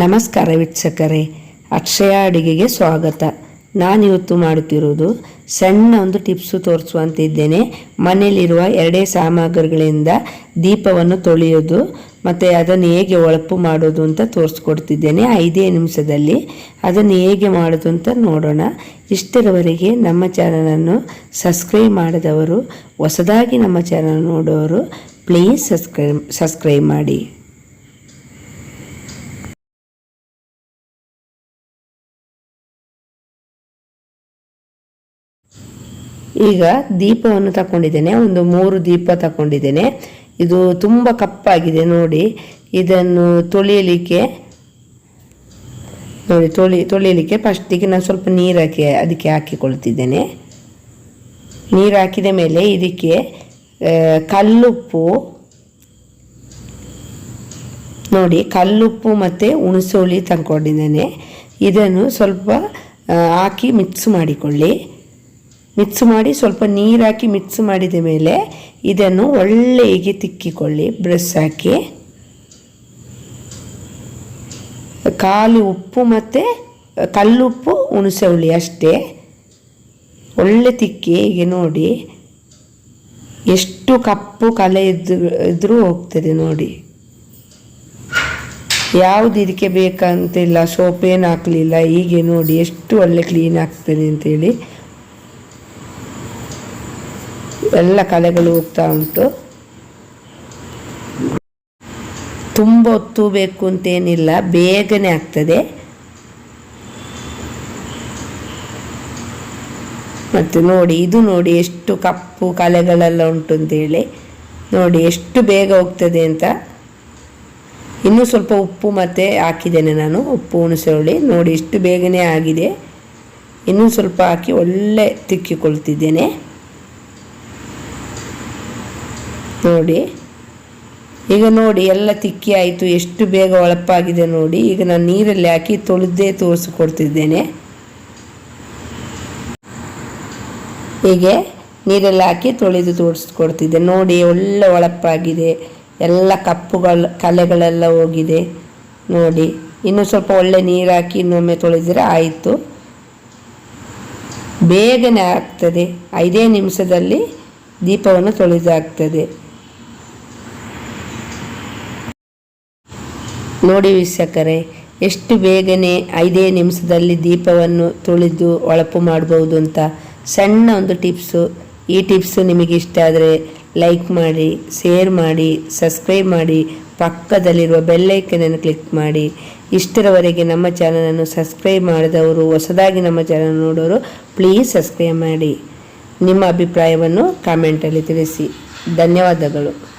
ನಮಸ್ಕಾರ ವೀಕ್ಷಕರೇ, ಅಕ್ಷಯ ಅಡುಗೆಗೆ ಸ್ವಾಗತ. ನಾನಿವತ್ತು ಮಾಡುತ್ತಿರುವುದು ಸಣ್ಣ ಒಂದು ಟಿಪ್ಸು ತೋರಿಸುವಂತಿದ್ದೇನೆ. ಮನೆಯಲ್ಲಿರುವ ಎರಡೇ ಸಾಮಗ್ರಿಗಳಿಂದ ದೀಪವನ್ನು ತೊಳೆಯೋದು ಮತ್ತು ಅದನ್ನು ಹೇಗೆ ಒಳಪು ಮಾಡೋದು ಅಂತ ತೋರಿಸ್ಕೊಡ್ತಿದ್ದೇನೆ. ಐದೇ ನಿಮಿಷದಲ್ಲಿ ಅದನ್ನು ಹೇಗೆ ಮಾಡೋದು ಅಂತ ನೋಡೋಣ. ಇಷ್ಟರವರೆಗೆ ನಮ್ಮ ಚಾನಲನ್ನು ಸಬ್ಸ್ಕ್ರೈಬ್ ಮಾಡಿದವರು, ಹೊಸದಾಗಿ ನಮ್ಮ ಚಾನಲ್ ನೋಡೋರು, ಪ್ಲೀಸ್ ಸಬ್ಸ್ಕ್ರೈಬ್ ಸಬ್ಸ್ಕ್ರೈಬ್ ಮಾಡಿ. ಈಗ ದೀಪವನ್ನು ತಗೊಂಡಿದ್ದೇನೆ ಒಂದು ಮೂರು ದೀಪ ತಗೊಂಡಿದ್ದೇನೆ ಇದು ತುಂಬ ಕಪ್ಪಾಗಿದೆ, ನೋಡಿ. ಇದನ್ನು ತೊಳೆಯಲಿಕ್ಕೆ, ನೋಡಿ, ತೊಳಿ, ತೊಳೆಯಲಿಕ್ಕೆ ಫಸ್ಟಿಗೆ ನಾನು ಸ್ವಲ್ಪ ನೀರು ಹಾಕಿ, ಅದಕ್ಕೆ ಹಾಕಿಕೊಳ್ತಿದ್ದೇನೆ ನೀರು ಹಾಕಿದ ಮೇಲೆ ಇದಕ್ಕೆ ಕಲ್ಲುಪ್ಪು, ನೋಡಿ, ಕಲ್ಲುಪ್ಪು ಮತ್ತು ಹುಣಸೋಳಿ ತಂದ್ಕೊಂಡಿದ್ದೇನೆ. ಇದನ್ನು ಸ್ವಲ್ಪ ಹಾಕಿ ಮಿಕ್ಸ್ ಮಾಡಿಕೊಳ್ಳಿ. ಮಿಕ್ಸ್ ಮಾಡಿ ಸ್ವಲ್ಪ ನೀರು ಹಾಕಿ ಮಿಕ್ಸ್ ಮಾಡಿದ ಮೇಲೆ ಇದನ್ನು ಒಳ್ಳೆ ಹೀಗೆ ತಿಕ್ಕಿಕೊಳ್ಳಿ, ಬ್ರಷ್ ಹಾಕಿ. ಖಾಲಿ ಉಪ್ಪು ಮತ್ತು ಕಲ್ಲುಪ್ಪು ಹುಣಸೆ ಹುಳಿ ಅಷ್ಟೇ. ಒಳ್ಳೆ ತಿಕ್ಕಿ ಹೀಗೆ ನೋಡಿ. ಎಷ್ಟು ಕಪ್ಪು ಕಲೆ ಇದ್ದರೂ ಇದ್ರೂ ಹೋಗ್ತದೆ ನೋಡಿ. ಯಾವುದು ಇದಕ್ಕೆ ಬೇಕಂತಿಲ್ಲ ಏನು ಹಾಕಲಿಲ್ಲ, ಹೀಗೆ ನೋಡಿ, ಎಷ್ಟು ಒಳ್ಳೆ ಕ್ಲೀನ್ ಆಗ್ತದೆ ಅಂತೇಳಿ. ಎಲ್ಲ ಕಲೆಗಳು ಹೋಗ್ತಾ ಉಂಟು. ತುಂಬ ಹೊತ್ತು ಬೇಕು ಅಂತೇನಿಲ್ಲ, ಬೇಗನೆ ಆಗ್ತದೆ. ಮತ್ತು ನೋಡಿ, ಇದು ನೋಡಿ ಎಷ್ಟು ಕಪ್ಪು ಕಲೆಗಳೆಲ್ಲ ಉಂಟು ಅಂತೇಳಿ. ನೋಡಿ, ಎಷ್ಟು ಬೇಗ ಹೋಗ್ತದೆ ಅಂತ. ಇನ್ನೂ ಸ್ವಲ್ಪ ಉಪ್ಪು ಮತ್ತೆ ಹಾಕಿದ್ದೇನೆ ನಾನು, ಉಪ್ಪು ಹುಣಸೆ ನೋಡಿ, ಎಷ್ಟು ಬೇಗನೆ ಆಗಿದೆ. ಇನ್ನೂ ಸ್ವಲ್ಪ ಹಾಕಿ ಒಳ್ಳೆ ತಿಕ್ಕಿಕೊಳ್ತಿದ್ದೇನೆ. ನೋಡಿ. ಈಗ ನೋಡಿ, ಎಲ್ಲ ತಿಕ್ಕಿ ಆಯಿತು. ಎಷ್ಟು ಬೇಗ ಒಳಪಾಗಿದೆ ನೋಡಿ. ಈಗ ನಾನು ನೀರಲ್ಲಿ ಹಾಕಿ ತೊಳೆದೇ ತೋರಿಸಿಕೊಡ್ತಿದ್ದೇನೆ. ಹೀಗೆ ನೀರಲ್ಲಿ ಹಾಕಿ ತೊಳೆದು ತೋರಿಸ್ಕೊಡ್ತಿದ್ದೆ. ನೋಡಿ, ಒಳ್ಳೆ ಒಳಪಾಗಿದೆ. ಎಲ್ಲ ಕಪ್ಪುಗಳು, ಕಲೆಗಳೆಲ್ಲ ಹೋಗಿದೆ. ನೋಡಿ, ಇನ್ನೂ ಸ್ವಲ್ಪ ಒಳ್ಳೆ ನೀರು ಹಾಕಿ ಇನ್ನೊಮ್ಮೆ ತೊಳೆದರೆ ಆಯಿತು. ಬೇಗನೆ ಆಗ್ತದೆ. ಐದೇ ನಿಮಿಷದಲ್ಲಿ ದೀಪವನ್ನು ತೊಳೆದಾಗ್ತದೆ. ನೋಡಿ ವೀಕ್ಷಕರೇ, ಎಷ್ಟು ಬೇಗನೆ ಐದೇ ನಿಮಿಷದಲ್ಲಿ ದೀಪವನ್ನು ತುಳಿದು ಒಳಪು ಮಾಡಬಹುದು ಅಂತ ಸಣ್ಣ ಒಂದು ಟಿಪ್ಸು. ಈ ಟಿಪ್ಸು ನಿಮಗೆ ಇಷ್ಟ ಆದರೆ ಲೈಕ್ ಮಾಡಿ, ಶೇರ್ ಮಾಡಿ, ಸಬ್ಸ್ಕ್ರೈಬ್ ಮಾಡಿ, ಪಕ್ಕದಲ್ಲಿರುವ ಬೆಲ್ಲೈಕನನ್ನು ಕ್ಲಿಕ್ ಮಾಡಿ. ಇಷ್ಟರವರೆಗೆ ನಮ್ಮ ಚಾನಲನ್ನು ಸಬ್ಸ್ಕ್ರೈಬ್ ಮಾಡಿದವರು, ಹೊಸದಾಗಿ ನಮ್ಮ ಚಾನಲ್ ನೋಡೋರು, ಪ್ಲೀಸ್ ಸಬ್ಸ್ಕ್ರೈಬ್ ಮಾಡಿ. ನಿಮ್ಮ ಅಭಿಪ್ರಾಯವನ್ನು ಕಾಮೆಂಟಲ್ಲಿ ತಿಳಿಸಿ. ಧನ್ಯವಾದಗಳು.